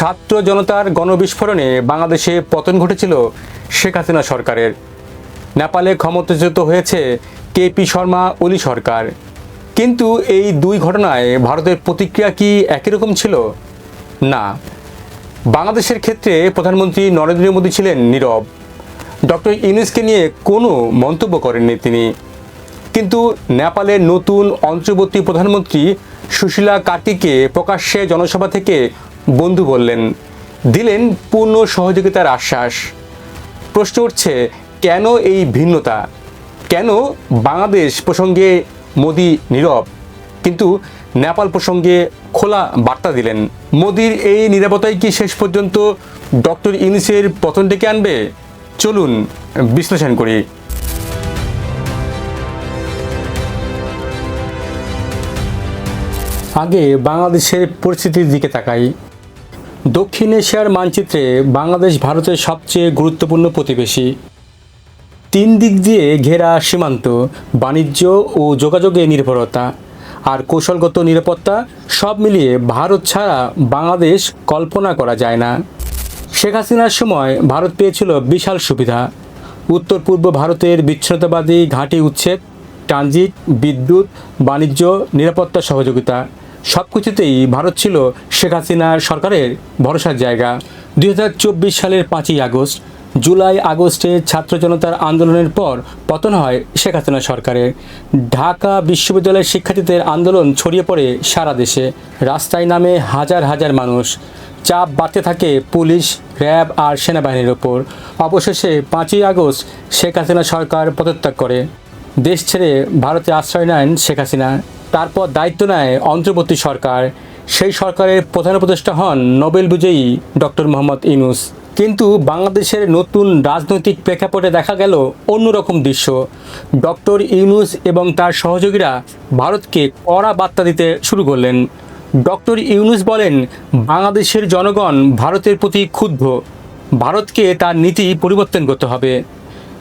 ছাত্র জনতার গণবিস্ফোরণে বাংলাদেশে পতন ঘটেছিল শেখ হাসিনা সরকারের। নেপালে ক্ষমতাচ্যুত হয়েছে কেপি শর্মা ওলি সরকার। কিন্তু এই দুই ঘটনায় ভারতের প্রতিক্রিয়া কি একই রকম ছিল? না। বাংলাদেশের ক্ষেত্রে প্রধানমন্ত্রী নরেন্দ্র মোদী ছিলেন নীরব। ডক্টর ইউনুসকে নিয়ে কোনো মন্তব্য করেননি তিনি। কিন্তু নেপালের নতুন অন্তর্বর্তী প্রধানমন্ত্রী সুশীলা কার্তিকে প্রকাশ্যে জনসভা থেকে বন্ধু বললেন, দিলেন পূর্ণ সহযোগিতার আশ্বাস। প্রশ্ন উঠছে, কেন এই ভিন্নতা? কেন বাংলাদেশ প্রসঙ্গে মোদি নীরব? কিন্তু নেপাল প্রসঙ্গে খোলা বার্তা দিলেন, মোদির এই নিরাপত্তাই কি শেষ পর্যন্ত ডক্টর ইউনিসের পতন ডেকে আনবে? চলুন বিশ্লেষণ করি। আগে বাংলাদেশের পরিস্থিতির দিকে তাকাই। দক্ষিণ এশিয়ার মানচিত্রে বাংলাদেশ ভারতের সবচেয়ে গুরুত্বপূর্ণ প্রতিবেশী। তিন দিক দিয়ে ঘেরা সীমান্ত, বাণিজ্য ও যোগাযোগে নির্ভরতা আর কৌশলগত নিরাপত্তা সব মিলিয়ে ভারত ছাড়া বাংলাদেশ কল্পনা করা যায় না। শেখ হাসিনার সময় ভারত পেয়েছিল বিশাল সুবিধা। উত্তর পূর্ব ভারতের বিচ্ছিন্নতাবাদী ঘাঁটি উচ্ছেদ, ট্রানজিট, বিদ্যুৎ, বাণিজ্য, নিরাপত্তা সহযোগিতা। সব কিছুতেই ভারত ছিল শেখ হাসিনার সরকারের ভরসার জায়গা। দুই হাজার চব্বিশ সালের পাঁচই আগস্ট, জুলাই আগস্টে ছাত্র জনতার আন্দোলনের পর পতন হয় শেখ হাসিনা সরকারের। ঢাকা বিশ্ববিদ্যালয়ের শিক্ষার্থীদের আন্দোলন ছড়িয়ে পড়ে সারা দেশে। রাস্তায় নামে হাজার হাজার মানুষ। চাপ বাড়তে থাকে পুলিশ, র্যাব আর সেনাবাহিনীর ওপর। অবশেষে পাঁচই আগস্ট শেখ হাসিনা সরকার পদত্যাগ করে। দেশ ছেড়ে ভারতে আশ্রয় নেন শেখ হাসিনা। তারপর দায়িত্ব নেয় অন্তর্বর্তী সরকার। সেই সরকারের প্রধান উপদেষ্টা হন নোবেল বিজয়ী ডক্টর মোহাম্মদ ইউনুস। কিন্তু বাংলাদেশের নতুন রাজনৈতিক প্রেক্ষাপটে দেখা গেল অন্যরকম দৃশ্য। ডক্টর ইউনুস এবং তার সহযোগীরা ভারতকে কড়া বার্তা দিতে শুরু করলেন। ডক্টর ইউনুস বলেন, বাংলাদেশের জনগণ ভারতের প্রতি ক্ষুব্ধ। ভারতকে তার নীতি পরিবর্তন করতে হবে।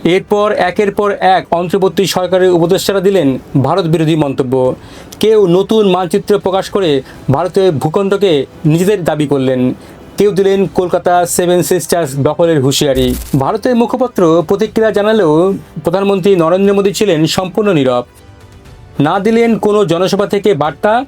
এরপর একের পর এক অন্তর্বর্তী সরকারের উপদেষ্টারা দিলেন ভারত বিরোধী মন্তব্য। কেউ নতুন মানচিত্র প্রকাশ করে ভারতের ভূখণ্ডকে নিজেদের দাবি করলেন। কেউ দিলেন কলকাতা সেভেন সিস্টার্স দখলের হুঁশিয়ারি। ভারতের মুখপাত্র প্রতিক্রিয়া জানালেও প্রধানমন্ত্রী নরেন্দ্র মোদী ছিলেন সম্পূর্ণ নীরব। না দিলেন কোনো জনসভা থেকে বার্তা,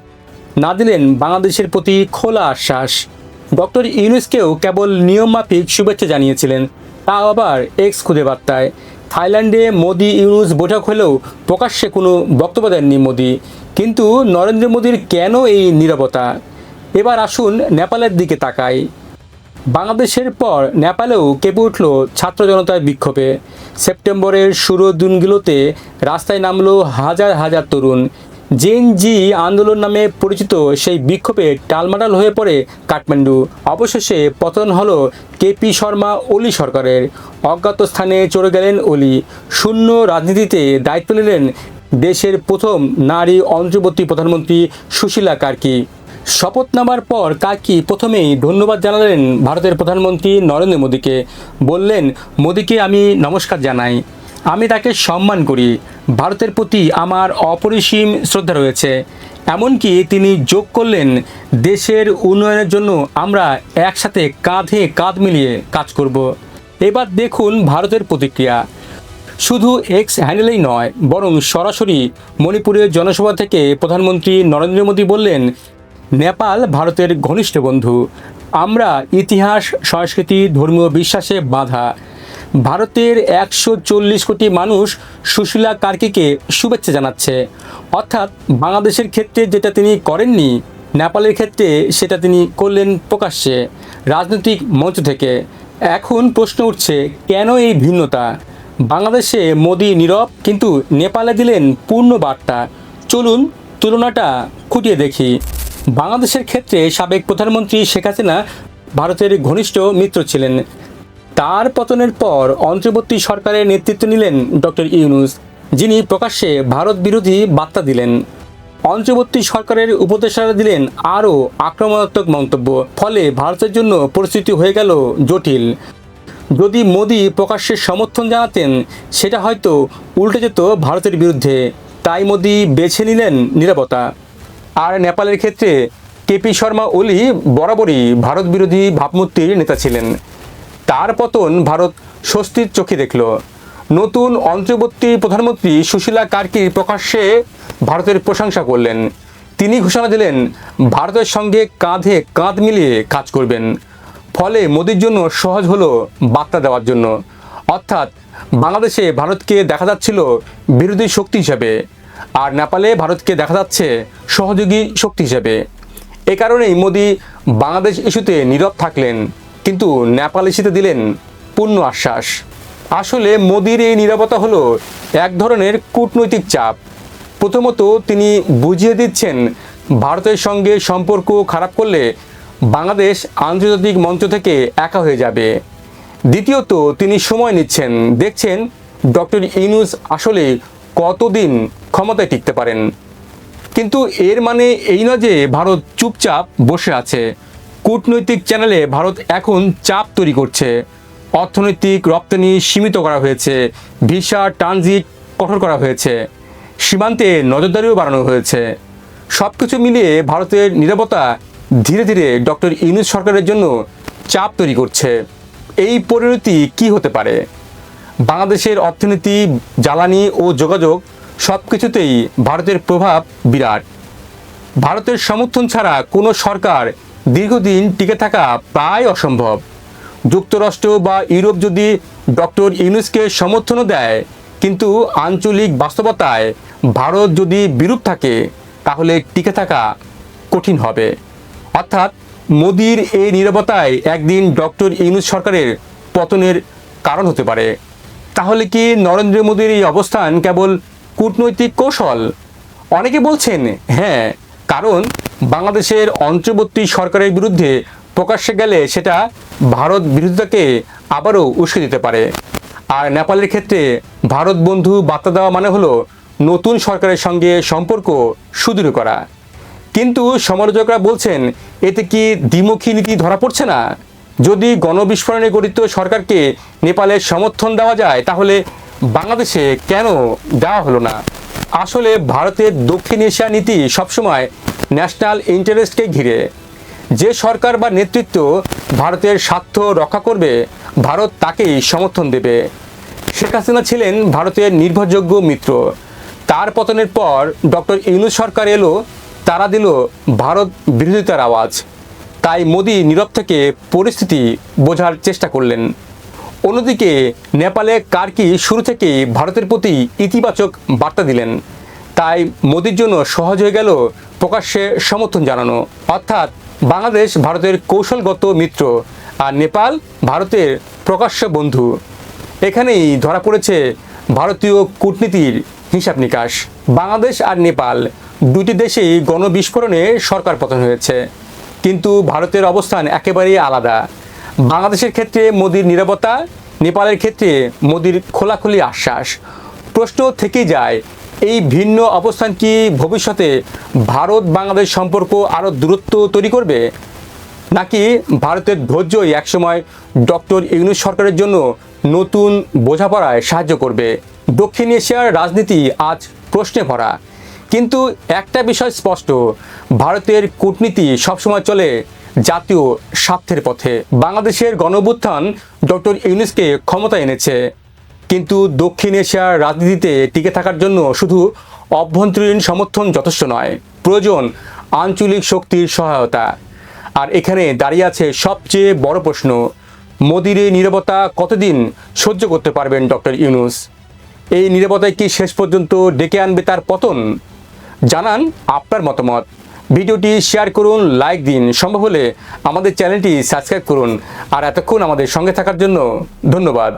না দিলেন বাংলাদেশের প্রতি খোলা আশ্বাস। ডক্টর ইউনুসকেও কেবল নিয়মমাফিক শুভেচ্ছা জানিয়েছিলেন। তাও আবার এক্স খুদে বার্তায়। থাইল্যান্ডে মোদি, ইউনুস বৈঠক হলেও প্রকাশ্যে কোনো বক্তব্য দেননি মোদি। কিন্তু নরেন্দ্র মোদীর কেন এই নীরবতা? এবার আসুন নেপালের দিকে তাকাই। বাংলাদেশের পর নেপালেও কেঁপে উঠল ছাত্র জনতার বিক্ষোভে। সেপ্টেম্বরের শুরু দিনগুলোতে রাস্তায় নামলো হাজার হাজার তরুণ। জেন জি আন্দোলন নামে পরিচিত সেই বিক্ষোভে টালমাটাল হয়ে পড়ে কাঠমান্ডু। অবশেষে পতন হলো কেপি শর্মা ওলি সরকারের। অজ্ঞাত স্থানে চলে গেলেন ওলি শূন্য রাজনীতিতে দায়িত্ব নিলেন দেশের প্রথম নারী অন্তর্বর্তী প্রধানমন্ত্রী সুশীলা কার্কি। শপথ নেওয়ার পর কার্কি প্রথমেই ধন্যবাদ জানালেন ভারতের প্রধানমন্ত্রী নরেন্দ্র মোদীকে। বললেন, মোদীকে আমি নমস্কার জানাই। আমি তাকে সম্মান করি। ভারতের প্রতি আমার অপরিসীম শ্রদ্ধা রয়েছে। এমনকি তিনি যোগ করলেন, দেশের উন্নয়নের জন্য আমরা একসাথে কাঁধে কাঁধ মিলিয়ে কাজ করব। এবার দেখুন ভারতের প্রতিক্রিয়া। শুধু এক্স হ্যান্ডেলেই নয়, বরং সরাসরি মণিপুরের জনসভা থেকে প্রধানমন্ত্রী নরেন্দ্র মোদী বললেন, নেপাল ভারতের ঘনিষ্ঠ বন্ধু। আমরা ইতিহাস, সংস্কৃতি, ধর্মীয় বিশ্বাসে বাঁধা। ভারতের একশো চল্লিশ কোটি মানুষ সুশীলা কার্কিকে শুভেচ্ছা জানাচ্ছে। অর্থাৎ বাংলাদেশের ক্ষেত্রে যেটা তিনি করেননি, নেপালের ক্ষেত্রে সেটা তিনি করলেন প্রকাশ্যে, রাজনৈতিক মঞ্চ থেকে। এখন প্রশ্ন উঠছে, কেন এই ভিন্নতা? বাংলাদেশে মোদি নীরব, কিন্তু নেপালে দিলেন পূর্ণ বার্তা। চলুন তুলনাটা খুঁটিয়ে দেখি। বাংলাদেশের ক্ষেত্রে সাবেক প্রধানমন্ত্রী শেখ হাসিনা ভারতের ঘনিষ্ঠ মিত্র ছিলেন। তার পতনের পর অন্তর্বর্তী সরকারের নেতৃত্ব নিলেন ডক্টর ইউনুস, যিনি প্রকাশ্যে ভারত বিরোধী বার্তা দিলেন। অন্তর্বর্তী সরকারের উপদেষ্টারা দিলেন আরও আক্রমণাত্মক মন্তব্য, ফলে ভারতের জন্য পরিস্থিতি হয়ে গেল জটিল। যদি মোদি প্রকাশ্যে সমর্থন জানাতেন, সেটা হয়তো উল্টে যেত ভারতের বিরুদ্ধে। তাই মোদি বেছে নিলেন নিরাপত্তা। আর নেপালের ক্ষেত্রে কেপি শর্মা ওলি বরাবরই ভারত বিরোধী ভাবমূর্তির নেতা ছিলেন। তার পতন ভারত স্বস্তির চোখে দেখল। নতুন অন্তর্বর্তী প্রধানমন্ত্রী সুশীলা কার্কি প্রকাশ্যে ভারতের প্রশংসা করলেন। তিনি ঘোষণা দিলেন, ভারতের সঙ্গে কাঁধে কাঁধ মিলিয়ে কাজ করবেন। ফলে মোদির জন্য সহজ হলো বার্তা দেওয়ার জন্য। অর্থাৎ বাংলাদেশে ভারতকে দেখা যাচ্ছিল বিরোধী শক্তি হিসাবে, আর নেপালে ভারতকে দেখা যাচ্ছে সহযোগী শক্তি হিসেবে। এ কারণেই মোদি বাংলাদেশ ইস্যুতে নীরব থাকলেন। কিন্তু নেপাল ইস্যুতে দিলেন পূর্ণ আশ্বাস। আসলে মোদির এই নিরাপত্তা হলো এক ধরনের কূটনৈতিক চাপ। প্রথমত তিনি বুঝিয়ে দিচ্ছেন, ভারতের সঙ্গে সম্পর্ক খারাপ করলে বাংলাদেশ আন্তর্জাতিক মঞ্চ থেকে একা হয়ে যাবে। দ্বিতীয়ত, তিনি সময় নিচ্ছেন। দেখছেন, ডক্টর ইনুস আসলে কতদিন ক্ষমতায় টিকতে পারেন। কিন্তু এর মানে এই নয় যে ভারত চুপচাপ বসে আছে। কূটনৈতিক চ্যানেলে ভারত এখন চাপ তৈরি করছে। অর্থনৈতিক রপ্তানি সীমিত করা হয়েছে, ভিসা, ট্রানজিট কঠোর করা হয়েছে, সীমান্তে নজরদারিও বাড়ানো হয়েছে। সব কিছু মিলিয়ে ভারতের নিরাপত্তা ধীরে ধীরে ডক্টর ইউনুস সরকারের জন্য চাপ তৈরি করছে। এই পরিণতি কি হতে পারে? বাংলাদেশের অর্থনীতি, জ্বালানি ও যোগাযোগ সব কিছুতেই ভারতের প্রভাব বিরাট। ভারতের সমর্থন ছাড়া কোনো সরকার দীর্ঘদিন টিকে থাকা প্রায় অসম্ভব। যুক্তরাষ্ট্র বা ইউরোপ যদি ডক্টর ইউনুসকে সমর্থনও দেয়, কিন্তু আঞ্চলিক বাস্তবতায় ভারত যদি বিরূপ থাকে, তাহলে টিকে থাকা কঠিন হবে। অর্থাৎ মোদির এই নীরবতায় একদিন ডক্টর ইউনুস সরকারের পতনের কারণ হতে পারে। তাহলে কি নরেন্দ্র মোদীর এই অবস্থান কেবল কূটনৈতিক কৌশল? অনেকে বলছেন হ্যাঁ কারণ বাংলাদেশের অন্তর্বর্তী সরকারের বিরুদ্ধে প্রকাশ্যে গেলে সেটা ভারত বিরোধিতাকে আবারও উস্কে দিতে পারে। আর নেপালের ক্ষেত্রে ভারত বন্ধু বার্তা দেওয়া মানে হলো নতুন সরকারের সঙ্গে সম্পর্ক সুদৃঢ় করা। কিন্তু সমালোচকরা বলছেন, এতে কি দ্বিমুখী নীতি ধরা পড়ছে না? যদি গণবিস্ফোরণে গঠিত সরকারকে নেপালের সমর্থন দেওয়া যায়, তাহলে বাংলাদেশে কেন দেওয়া হলো না? আসলে ভারতের দক্ষিণ এশিয়া নীতি সবসময় ন্যাশনাল ইন্টারেস্টকে ঘিরে। যে সরকার বা নেতৃত্ব ভারতের স্বার্থ রক্ষা করবে, ভারত তাকেই সমর্থন দেবে। শেখ হাসিনা ছিলেন ভারতের নির্ভরযোগ্য মিত্র। তার পতনের পর ডক্টর ইউনুস সরকার এলো, তারা দিল ভারত বিরোধিতার আওয়াজ। তাই মোদি নীরব থেকে পরিস্থিতি বোঝার চেষ্টা করলেন। অন্যদিকে নেপালে কার্কি শুরু থেকেই ভারতের প্রতি ইতিবাচক বার্তা দিলেন। তাই মোদির জন্য সহজ হয়ে গেল প্রকাশ্যে সমর্থন জানানো। অর্থাৎ বাংলাদেশ ভারতের কৌশলগত মিত্র আর নেপাল ভারতের প্রকাশ্য বন্ধু। এখানেই ধরা পড়েছে ভারতীয় কূটনীতির হিসাব নিকাশ। বাংলাদেশ আর নেপাল দুটি দেশেই গণবিস্ফোরণে সরকার পতন হয়েছে। কিন্তু ভারতের অবস্থান একেবারেই আলাদা। বাংলাদেশের ক্ষেত্রে মোদির নিরাপত্তা নেপালের ক্ষেত্রে মোদির খোলাখুলি আশ্বাস। প্রশ্ন থেকেই যায় এই ভিন্ন অবস্থান কি ভবিষ্যতে ভারত বাংলাদেশ সম্পর্ক আরও দূরত্ব তৈরি করবে? নাকি ভারতের ধৈর্যই একসময় ডক্টর ইউনুস সরকারের জন্য নতুন বোঝাপড়ায় সাহায্য করবে? দক্ষিণ এশিয়ার রাজনীতি আজ প্রশ্নে ভরা। কিন্তু একটা বিষয় স্পষ্ট, ভারতের কূটনীতি সবসময় চলে জাতীয় স্বার্থের পথে। বাংলাদেশের গণভ্যুত্থান ডক্টর ইউনুসকে ক্ষমতা এনেছে। কিন্তু দক্ষিণ এশিয়ার রাজনীতিতে টিকে থাকার জন্য শুধু অভ্যন্তরীণ সমর্থন যথেষ্ট নয়, প্রয়োজন আঞ্চলিক শক্তির সহায়তা। আর এখানে দাঁড়িয়ে আছে সবচেয়ে বড় প্রশ্ন, মোদির এই নীরবতা কতদিন সহ্য করতে পারবেন ডক্টর ইউনুস? এই নীরবতায় কি শেষ পর্যন্ত ডেকে আনবে তার পতন? জানান আপনার মতামত। ভিডিওটি শেয়ার করুন, লাইক দিন। সম্ভব হলে আমাদের চ্যানেলটি সাবস্ক্রাইব করুন। আর এতক্ষণ আমাদের সঙ্গে থাকার জন্য ধন্যবাদ।